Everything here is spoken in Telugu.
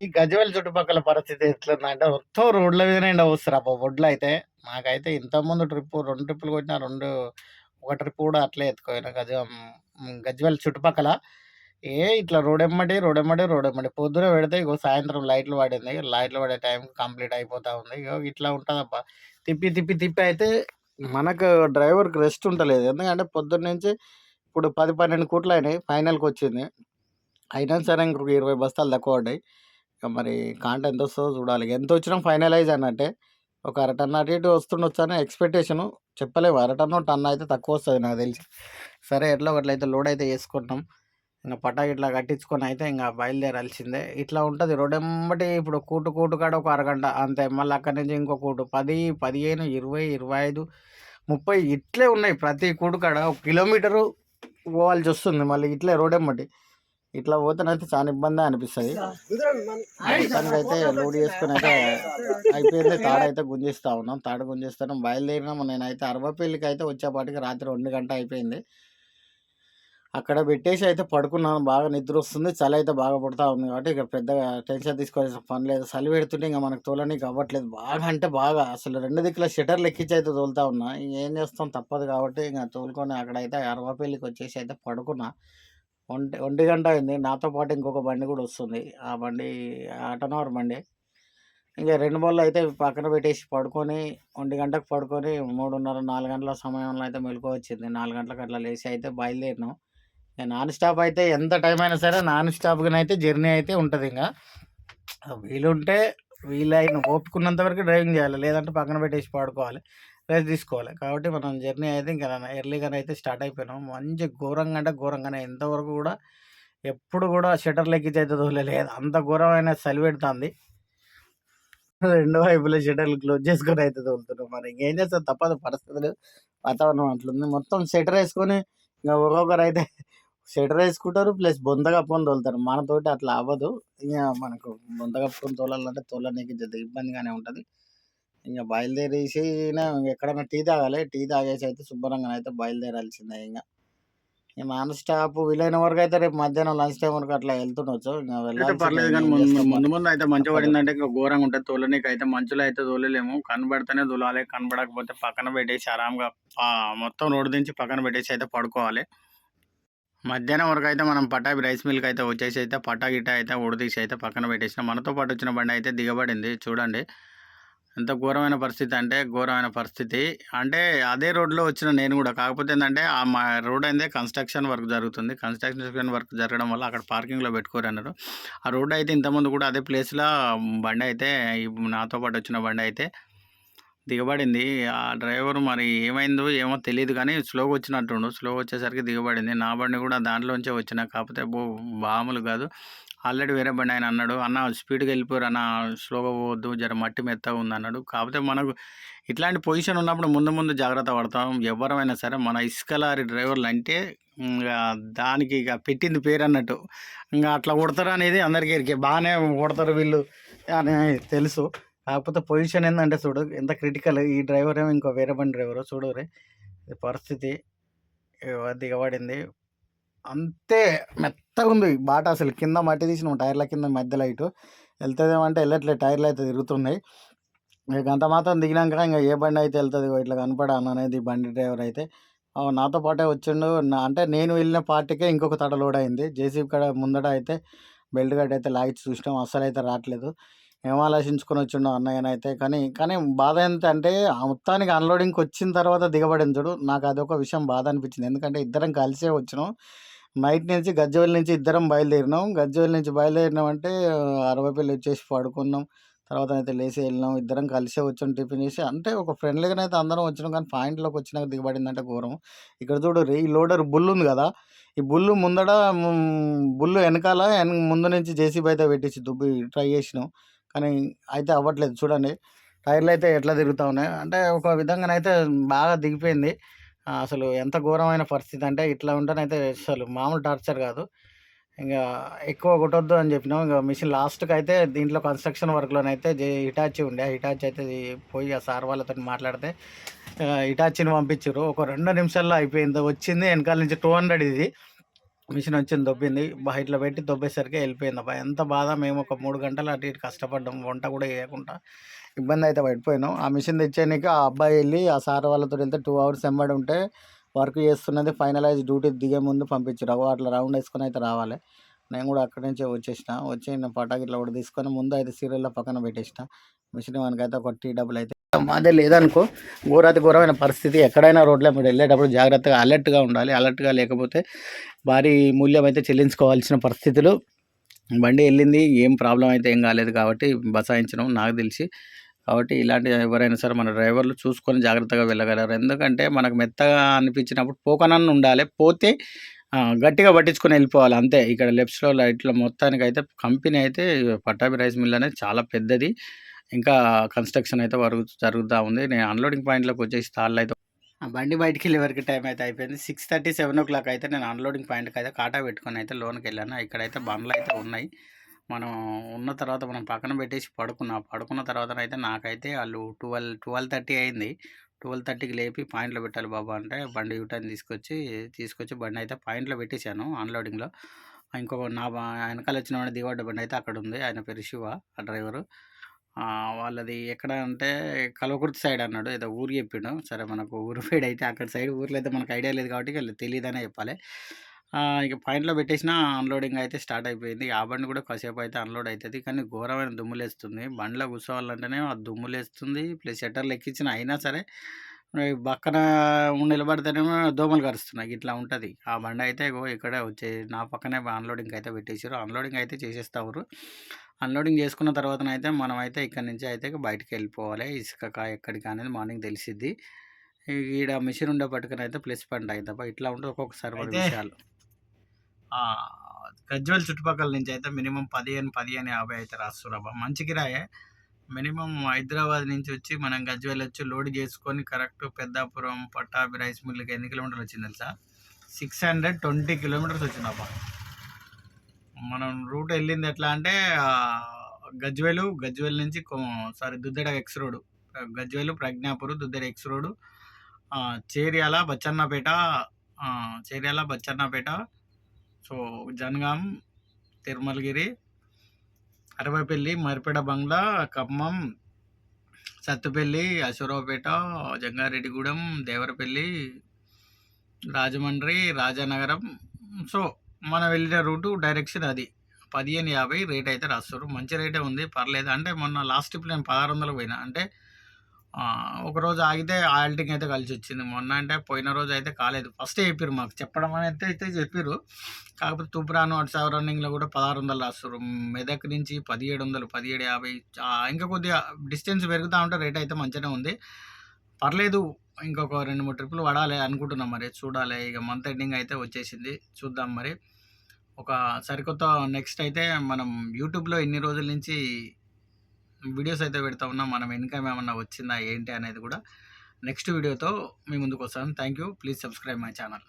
ఈ గజవేల చుట్టుపక్కల పరిస్థితి ఎట్లుందంటే మొత్తం రోడ్ల మీదనే ఎండ పోస్తారు అబ్బా ఒడ్లు అయితే మాకైతే ఇంతకుముందు ట్రిప్ రెండు ట్రిప్పులు కొట్టిన రెండు ఒక ట్రిప్ కూడా అట్లే ఎత్తుకోయిన గజ మ్, గజ్వేల్ చుట్టుపక్కల. ఏ ఇట్లా రోడ్ ఎమ్మటి రోడ్ ఎమ్మటి రోడ్ ఎమ్మటి పొద్దున పెడితే ఇగో సాయంత్రం లైట్లు పడింది లైట్లు పడే టైం కంప్లీట్ అయిపోతూ ఉంది. ఇగో ఇట్లా ఉంటుందబ్బా. తిప్పి తిప్పి తిప్పి అయితే మనకు డ్రైవర్కి రెస్ట్ ఉండలేదు ఎందుకంటే పొద్దున్న నుంచి ఇప్పుడు పది పన్నెండు కోట్లు అయినాయి ఫైనల్కి వచ్చింది. అయినా సరే ఇంకొక ఇరవై బస్తాలు తక్కువ పడ్డాయి. ఇక మరి కాంట ఎంత వస్తుందో చూడాలి. ఎంత వచ్చినా ఫైనలైజ్ అన్నట్టే ఒక అరటన్ అటు ఇటు వస్తుండొచ్చు అని ఎక్స్పెక్టేషను చెప్పలేము అర టన్ను టన్ అయితే తక్కువ వస్తుంది నాకు తెలిసి. సరే ఎట్లా ఒకట్లయితే లోడ్ అయితే చేసుకుంటాం ఇంకా పటాకి ఇట్లా కట్టించుకొని అయితే ఇంకా బయలుదేరాల్సిందే. ఇట్లా ఉంటుంది రోడెంబటి ఇప్పుడు కూటు కూటు కాడ ఒక అరగంట అంతే. మళ్ళీ అక్కడి నుంచి ఇంకో కూటు పది పదిహేను ఇరవై ఇరవై ఐదు ముప్పై ఇట్లే ఉన్నాయి. ప్రతి కూటు కాడ ఒక కిలోమీటరు పోవాల్సి వస్తుంది. మళ్ళీ ఇట్లే రోడెంబటి ఇట్లా పోతేనైతే చాలా ఇబ్బంది అనిపిస్తుంది. మొత్తానికి అయితే లోడ్ చేసుకుని అయితే అయిపోయింది. తాడు అయితే గుంజిస్తా ఉన్నాం. తాడు గుంజిస్తాను. బయలుదేరినాము నేనైతే అరవపల్లికి అయితే వచ్చేపాటికి రాత్రి రెండు గంట అయిపోయింది. అక్కడ పెట్టేసి అయితే పడుకున్నాను. బాగా నిద్ర వస్తుంది. చలి అయితే బాగా పడుతూ ఉంది కాబట్టి ఇక పెద్దగా టెన్షన్ తీసుకోవాల్సిన పని లేదు. చలి పెడుతుంటే ఇంకా మనకు తోలనీకి అవ్వట్లేదు. బాగా అంటే బాగా అసలు రెండు దిక్కుల షటర్లు ఎక్కించి అయితే తోలుతా ఉన్నా. ఇంక ఏం చేస్తాం? తప్పదు కాబట్టి ఇంకా తోలుకొని అక్కడైతే అరవపల్లికి వచ్చేసి అయితే పడుకున్నా. ఒంటి ఒంటి గంట అయింది. నాతో పాటు ఇంకొక బండి కూడా వస్తుంది. ఆ బండి ఆటోనవర్ బండి. ఇంకా రెండు బళ్ళు అయితే పక్కన పెట్టేసి పడుకొని ఒంటి గంటకు పడుకొని మూడున్నర నాలుగు గంటల సమయంలో అయితే మెలకు వచ్చింది. నాలుగు గంటలకు అట్లా లేచి అయితే బయలుదేరినాం. నాన్ స్టాప్ అయితే ఎంత టైం అయినా సరే నాన్ స్టాప్గా అయితే జర్నీ అయితే ఉంటుంది ఇంకా. వీలుంటే వీలైన ఓపుకున్నంత వరకు డ్రైవింగ్ చేయాలి. లేదంటే పక్కన పెట్టేసి పడుకోవాలి. రెస్ట్ తీసుకోవాలి. కాబట్టి మనం జర్నీ అయితే ఇంకా ఎర్లీగానే అయితే స్టార్ట్ అయిపోయినాం. మంచి ఘోరంగా అంటే ఘోరంగానే. ఇంతవరకు కూడా ఎప్పుడు కూడా షటర్ లెక్కితే అయితే తోలలేదు. అంత ఘోరమైన చలి పెడుతుంది. రెండు వైపులా షటర్లు క్లోజ్ చేసుకొని అయితే తోలుతున్నాం. మరి ఇంకేం చేస్తాం? తప్పదు. పరిస్థితులు వాతావరణం అట్లుంది. మొత్తం షటర్ వేసుకొని ఇంకా ఒక్కొక్కరు అయితే షటర్ వేసుకుంటారు. ప్లస్ బొంద కప్పుకొని తోలుతారు. మనతోటి అట్లా అవ్వదు. ఇక మనకు బొంద కప్పుకొని తోలాలంటే తోలనీకి ఇబ్బందిగానే ఉంటుంది. ఇంకా బయలుదేరేసి ఎక్కడైనా టీ తాగాలి. టీ తాగేసి అయితే శుభ్రంగా అయితే బయలుదేరాల్సిందే ఇంకా ఇక నాన్ స్టాప్ వీలైన వరకు అయితే రేపు మధ్యాహ్నం లంచ్ టైం వరకు అట్లా వెళ్తుండొచ్చు. పర్లేదు కానీ ముందు ముందు అయితే మంచి. పడిందంటే ఇంకా ఘోరంగా ఉంటుంది తోలనీకి అయితే మంచులో అయితే తోలలేము. కనబడితేనే తోలాలి కనబడకపోతే పక్కన పెట్టేసి ఆరాంగా మొత్తం రోడ్డు దించి పక్కన పెట్టేసి అయితే పడుకోవాలి. మధ్యాహ్నం వరకు అయితే మనం పటాబి రైస్ మిల్క్ అయితే వచ్చేసి అయితే పటా గిట్ట అయితే ఉడదీసి అయితే పక్కన పెట్టేసిన. మనతో పాటు వచ్చిన బండి అయితే దిగబడింది. చూడండి. ఎంత ఘోరమైన పరిస్థితి అంటే ఘోరమైన పరిస్థితి. అంటే అదే రోడ్లో వచ్చిన నేను కూడా కాకపోతే ఏంటంటే ఆ మా రోడ్ అయితే కన్స్ట్రక్షన్ వర్క్ జరుగుతుంది. కన్స్ట్రక్షన్ వర్క్ జరగడం వల్ల అక్కడ పార్కింగ్లో పెట్టుకోరు అన్నారు. ఆ రోడ్ అయితే ఇంతకుముందు కూడా అదే ప్లేస్లో బండి అయితే నాతో పాటు వచ్చిన బండి అయితే దిగబడింది. ఆ డ్రైవర్ మరి ఏమైందో ఏమో తెలియదు కానీ స్లోగా వచ్చినట్టుండు. స్లో వచ్చేసరికి దిగబడింది. నా బండి కూడా దాంట్లోంచే వచ్చిన కాకపోతే బో బాములు కాదు. ఆల్రెడీ వేరే బండి ఆయన అన్నాడు అన్న స్పీడ్గా వెళ్ళిపోరు అన్న స్లోగా పోవద్దు జర మట్టి మెత్తగా ఉంది అన్నాడు కాకపోతే మనకు ఇట్లాంటి పొజిషన్ ఉన్నప్పుడు ముందు ముందు జాగ్రత్త పడతాం. ఎవరమైనా సరే మన ఇసుక లారీ డ్రైవర్లు అంటే ఇంకా దానికి ఇక పెట్టింది పేరు అన్నట్టు. ఇంకా అట్లా కొడతారు అనేది అందరికీ ఎరికే బాగానే కొడతారు వీళ్ళు అని తెలుసు. కాకపోతే పొజిషన్ ఏంటంటే చూడు ఎంత క్రిటికల్ ఈ డ్రైవర్ ఏమో ఇంకో వేరే బండి డ్రైవరు చూడు రే పరిస్థితి దిగబడింది. అంతే మెత్తగా ఉంది. బాట అసలు కింద మట్టి తీసిన టైర్ల కింద మధ్య లైట్. వెళ్తుందేమంటే వెళ్ళట్లేదు టైర్లు అయితే తిరుగుతున్నాయి. ఇక అంత మాత్రం దిగినాక ఇంకా ఏ బండి అయితే వెళ్తుంది ఇట్లా కనపడ అన్న అనేది బండి డ్రైవర్ అయితే. నాతో పాటే వచ్చిండు. అంటే నేను వెళ్ళిన పార్టీకే ఇంకొక తడ లోడ్ అయింది. జేసీబీ కాడ ముందట అయితే బెల్ట్ గడ్ అయితే లాగి చూసినాం. అస్సలు అయితే రావట్లేదు. ఏం ఆలోచించుకొని వచ్చిండో అన్నయ్యనైతే కానీ కానీ బాధ ఏంటంటే ఆ మొత్తానికి అన్లోడింగ్కి వచ్చిన తర్వాత దిగబడింది నాకు అదొక విషయం బాధ అనిపించింది. ఎందుకంటే ఇద్దరం కలిసే వచ్చినాం. నైట్ నుంచి గజ్జవెల్ నుంచి ఇద్దరం బయలుదేరినాం. గజ్జవెల్ నుంచి బయలుదేరినాం అంటే అరవైపల్లి వచ్చేసి పడుకున్నాం. తర్వాత అయితే లేచి వెళ్ళినాం. ఇద్దరం కలిసే వచ్చాం టిఫిన్ చేసి. అంటే ఒక ఫ్రెండ్లీగానే అయితే అందరం వచ్చినాం. కానీ పాయింట్లోకి వచ్చినాక దిగబడిందంటే ఘోరం. ఇక్కడ చూడు ఈ లోడర్ బుల్ ఉంది కదా. ఈ బుల్లు ముందడ బుల్లు వెనకాల ముందు నుంచి జేసీబీ అయితే పెట్టించి దుబ్బి ట్రై చేసినాం. కానీ అయితే అవ్వట్లేదు. చూడండి. టైర్లు అయితే ఎట్లా తిరుగుతూ ఉన్నాయి. అంటే ఒక విధంగానైతే బాగా దిగిపోయింది. ఆ, అసలు ఎంత ఘోరమైన పరిస్థితి అంటే ఇట్లా ఉంటేనైతే అసలు మామూలు టార్చర్ కాదు. ఇంకా ఎక్కువ కొట్టొద్దు అని చెప్పినాం. ఇంకా మిషన్ లాస్ట్కి అయితే దీంట్లో కన్స్ట్రక్షన్ వర్క్లోనైతే జే హిటాచి ఉండే. ఆ హిటాచి అయితే పోయి ఆ సార్ వాళ్ళతో మాట్లాడితే ఆ, హిటాచిని పంపించారు ఒక రెండు నిమిషాల్లో అయిపోయింది. వచ్చింది వెనకాల నుంచి టూ హండ్రెడ్ ఇది. మిషన్ వచ్చింది దొబ్బింది. బా ఇట్లా పెట్టి దొబ్బేసరికి వెళ్ళిపోయింది. అబ్బా ఎంత బాధ. మేము ఒక మూడు గంటలు అటు ఇటు కష్టపడ్డాం. వంట కూడా చేయకుండా. ఇబ్బంది అయితే పడిపోయినాం. ఆ మిషన్ తెచ్చేయడానికి ఆ అబ్బాయి వెళ్ళి ఆ సార్ వాళ్ళతో వెళ్తే టూ అవర్స్ ఎంబడి ఉంటే వర్క్ చేస్తున్నది ఫైనలైజ్ డ్యూటీ దిగే ముందు పంపించారు. అట్లా రౌండ్ వేసుకొని అయితే రావాలి. నేను కూడా అక్కడి నుంచే వచ్చేసిన. వచ్చి నేను పటాకి ఇట్లా కూడా తీసుకొని ముందు అయితే సీరియల్లో పక్కన పెట్టేసిన. మిషన్ మనకైతే ఒక టీ డబ్బులు అయితే. అదే లేదనుకో ఘోరాతి ఘోరమైన పరిస్థితి. ఎక్కడైనా రోడ్లో మీరు వెళ్ళేటప్పుడు జాగ్రత్తగా అలర్ట్గా ఉండాలి. అలర్ట్గా లేకపోతే భారీ మూల్యం అయితే చెల్లించుకోవాల్సిన పరిస్థితులు. బండి వెళ్ళింది ఏం ప్రాబ్లం అయితే ఏం కాలేదు కాబట్టి బసాయించడం నాకు తెలిసి. కాబట్టి ఇలాంటి ఎవరైనా సరే మన డ్రైవర్లు చూసుకొని జాగ్రత్తగా వెళ్ళగలరు. ఎందుకంటే మనకు మెత్తగా అనిపించినప్పుడు పోకనన్ను ఉండాలి. పోతే గట్టిగా పట్టించుకొని వెళ్ళిపోవాలి. అంతే. ఇక్కడ లెఫ్ట్స్లో లైట్లో మొత్తానికి అయితే కంపెనీ అయితే పట్టాభి రైస్ మిల్ అనేది చాలా పెద్దది. ఇంకా కన్స్ట్రక్షన్ అయితే వరకు జరుగుతూ ఉంది. నేను అన్లోడింగ్ పాయింట్లోకి వచ్చేసి తాళ్ళు అయితే బండి బయటికి వెళ్ళే వరకు టైం అయితే అయిపోయింది. Six thirty seven o'clock అయితే నేను అన్లోడింగ్ పాయింట్కి అయితే కాటా పెట్టుకొని అయితే లోన్కి వెళ్ళాను. ఇక్కడైతే బండ్లు అయితే ఉన్నాయి. మనం ఉన్న తర్వాత మనం పక్కన పెట్టేసి పడుకున్నా పడుకున్న తర్వాత అయితే నాకైతే వాళ్ళు ట్వెల్వ్ ట్వెల్వ్ థర్టీ అయింది. ట్వెల్వ్ థర్టీకి లేపి పాయింట్లో పెట్టాలి బాబా అంటే బండి యూటర్న్ తీసుకొచ్చి తీసుకొచ్చి బండి అయితే పాయింట్లో పెట్టేశాను అన్లోడింగ్లో. ఇంకొక నా వెనకాల వచ్చిన దిగబడ్డ బండి అయితే అక్కడ ఉంది. ఆయన పేరు శివ ఆ డ్రైవరు. వాళ్ళది ఎక్కడ అంటే కల్వకుర్తి సైడ్ అన్నాడు. ఏదో ఊరు చెప్పిండు. సరే మనకు ఊరు సైడ్ అయితే అక్కడ సైడ్ ఊర్లో అయితే మనకు ఐడియా లేదు కాబట్టి ఇక తెలియదనే చెప్పాలి. ఇక పాయింట్లో పెట్టేసిన అన్లోడింగ్ అయితే స్టార్ట్ అయిపోయింది. ఆ బండి కూడా కాసేపు అయితే అన్లోడ్ అవుతుంది కానీ ఘోరమైన దుమ్ములేస్తుంది. బండిలో కూర్చోవాలంటేనే ఆ దుమ్ములేస్తుంది. ప్లస్ షట్టర్లు ఎక్కించిన అయినా సరే పక్కన నిలబడితేనేమో దోమలు కరుస్తున్నాయి. ఇట్లా ఉంటుంది. ఆ బండి అయితే ఇక్కడే వచ్చే నా పక్కనే అన్లోడింగ్ అయితే పెట్టేసారు అన్లోడింగ్ అయితే చేసేస్తారు అన్లోడింగ్ చేసుకున్న తర్వాత అయితే మనం అయితే ఇక్కడ నుంచి అయితే బయటికి వెళ్ళిపోవాలి. ఇసుక కా ఎక్కడికి అనేది మార్నింగ్ తెలిసిద్ది. ఈడ మిషన్ ఉండే పట్టుకుని అయితే ప్లస్ పాయింట్ అయితే తప్ప ఇట్లా ఉంటుంది ఒక్కొక్కసారి విషయాలు. గజ్వెల్ చుట్టుపక్కల నుంచి అయితే మినిమం పదిహేను పదిహేను యాభై అయితే రాస్తున్నారు మంచి కిరాయే. మినిమం హైదరాబాద్ నుంచి వచ్చి మనం గజ్వెల్ వచ్చి లోడ్ చేసుకొని కరెక్ట్ పెద్దాపురం పట్టాభి రైస్ మిల్లుకి ఎన్ని కిలోమీటర్లు వచ్చింది తెలుసా? సిక్స్ హండ్రెడ్ ట్వంటీ కిలోమీటర్స్ వచ్చిందబ్బా మనం రూట్ వెళ్ళింది ఎట్లా అంటే గజ్వేలు గజ్వేల్ నుంచి sorry Duddeda X road Gajwel Pragnapur Duddeda X road Cheriyal Bachannapet Cheriyal Bachannapet so Jangaon Thirumalagiri Aravaipalli Maripeda Bangla Khammam Sathupalli Aswaraopeta Jangareddygudem Devarapalli Rajahmundry Rajanagaram. So మనం వెళ్ళిన రూటు డైరెక్షన్ అది. పదిహేను యాభై రేట్ అయితే రాస్తారు. మంచి రేటే ఉంది పర్లేదు. అంటే మొన్న లాస్ట్ ట్రిప్ నేను పదహారు వందలకు పోయినా. అంటే ఒకరోజు ఒక రోజు ఆగితే ఆల్టింగ్ అయితే కలిసి వచ్చింది మొన్న అంటే పోయిన రోజు అయితే కాలేదు. ఫస్ట్ చెప్పారు మాకు. చెప్పడం అనేది అయితే చెప్పారు కాకపోతే తుప్రాను అటు రన్నింగ్లో కూడా పదహారు వందలు రాస్తారు మెదక్ నుంచి పదిహేడు వందలు పదిహేడు యాభై ఇంకా కొద్దిగా డిస్టెన్స్ పెరుగుతూ ఉంటే రేట్ అయితే మంచిగానే ఉంది. పర్లేదు ఇంకొక రెండు మూడు ట్రిప్పులు పడాలి అనుకుంటున్నాం మరి. చూడాలి. ఇక మంత్ ఎండింగ్ అయితే వచ్చేసింది. చూద్దాం మరి. ఒక సరికొత్త నెక్స్ట్ అయితే మనం యూట్యూబ్లో ఎన్ని రోజుల నుంచి వీడియోస్ అయితే పెడతా ఉన్నాం మనం ఇన్కమ్ ఏమన్నా వచ్చిందా ఏంటి అనేది కూడా నెక్స్ట్ వీడియోతో మీ ముందుకు వస్తాను. Thank you please subscribe my channel